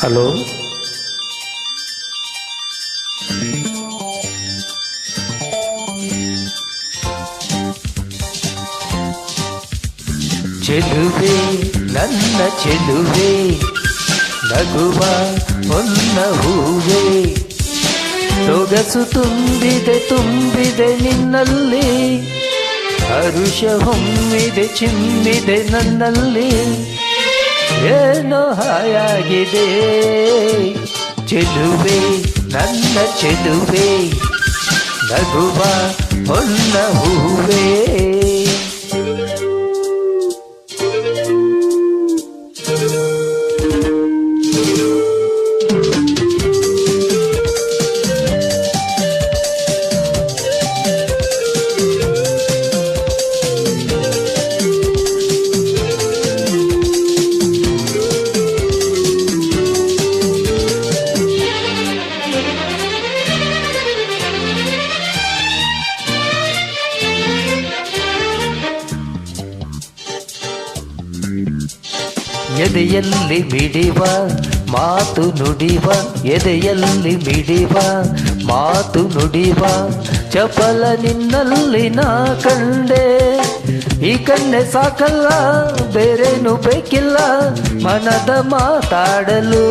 Hello ಚೆಲುವೆ ನನ್ನ ಚೆಲುವೆ ನಗುವ ಹೊನ್ನ ಹೂವೆ ಸೊಗಸು ತುಂಬಿದೆ ತುಂಬಿದೆ ನಿನ್ನಲ್ಲಿ ಹರುಷ ಹೊಮ್ಮಿದೆ ಚಿಮ್ಮಿದೆ ನನ್ನಲ್ಲಿ ಏನೋ ಹಾಯಾಗಿದೆ. ಚೆಲುವೆ ನನ್ನ ಚೆಲುವೆ ನಗುವ ಹೊನ್ನ ಹೂವೇ. ಎದೆಯಲ್ಲಿ ಬಿಡಿವ ಮಾತು ನುಡಿವ, ಎದೆಯಲ್ಲಿ ಬಿಡಿವ ಮಾತು ನುಡಿವ, ಚಪಲ ನಿನ್ನಲ್ಲಿ ನಾ ಕಂಡೆ. ಈ ಕಣ್ಣೆ ಸಾಕಲ್ಲ, ಬೇರೇನು ಬೇಕಿಲ್ಲ, ಮನದ ಮಾತಾಡಲು.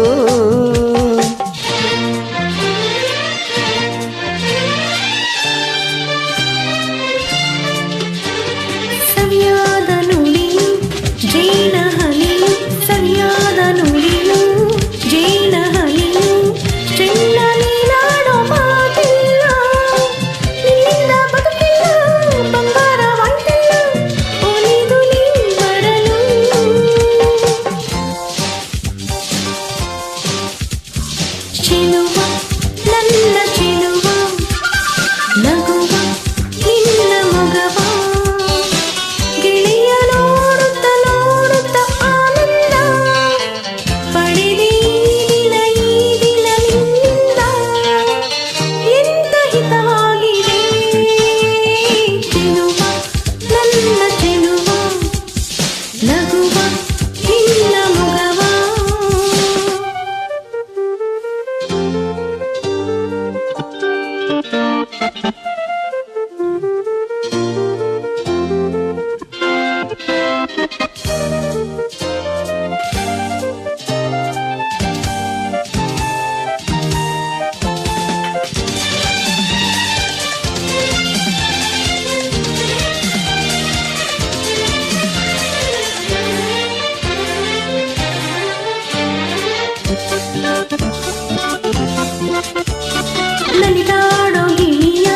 ನಲಿದಾಡೋ ಗಿಳಿಯ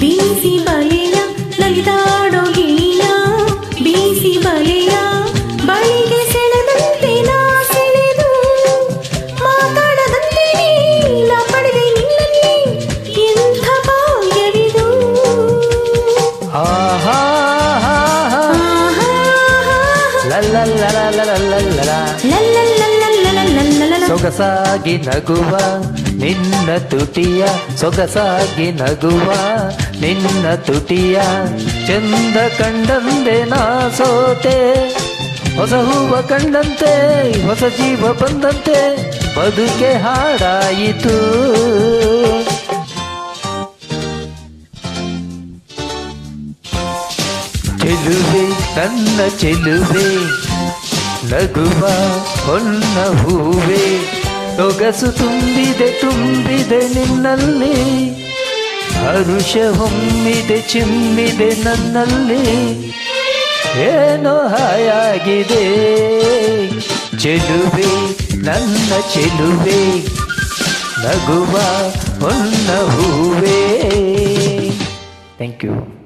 ಬೀಸಿ ಬಲೆಯ ನಲಿದಾಡೋ ಗಿಳಿಯ ಬೀಸಿ ಬಲೆಯ ಬಳಿಗೆ ಸೆಳೆದಂತೆ ನಾ ಸೆಳೆದು ಮಾತಾಡದಂತೆ ನೀಲ ಪಡೆದೆ ನಿನ್ನಲ್ಲಿ ಎಂಥ ಭಾಗ್ಯವಿದು ಆಹಾ ಆಹಾ ಲಲ್ಲಲ್ಲಲಲ್ಲಲ್ಲಲ್ಲ ಲಲ್ಲಲ್ಲಲ್ಲಲ್ಲಲ್ಲಲ್ಲಲ್ಲ. ಸೊಗಸಾಗಿ ನಗುವ ನಿನ್ನ ತುಟಿಯ ಸೊಗಸಾಗಿ ನಗುವ ನಿನ್ನ ತುಟಿಯ ಚಂದ ಕಂಡಂದೆ ನಾ ಸೋತೆ ಹೊಸ ಹೂವ ಕಂಡಂತೆ, ಹೊಸ ಜೀವ ಬಂದಂತೆ, ಬದುಕೆ ಹಾಡಾಯಿತು. ಚೆಲುವೆ, ನನ್ನ ಚೆಲುವೆ, ನಗುವ ಹೊನ್ನ ಹೂವೆ. ಸೊಗಸು ತುಂಬಿದೆ ತುಂಬಿದೆ ನಿನ್ನಲ್ಲಿ. ಹರುಷ ಹೊಮ್ಮಿದೆ, ಚಿಮ್ಮಿದೆ ನನ್ನಲ್ಲಿ. ಏನೋ ಹಾಯಾಗಿದೆ. ಚೆಲುವೆ, ನನ್ನ ಚೆಲುವೆ. ನಗುವ ಹೊನ್ನ ಹೂವೇ. Thank you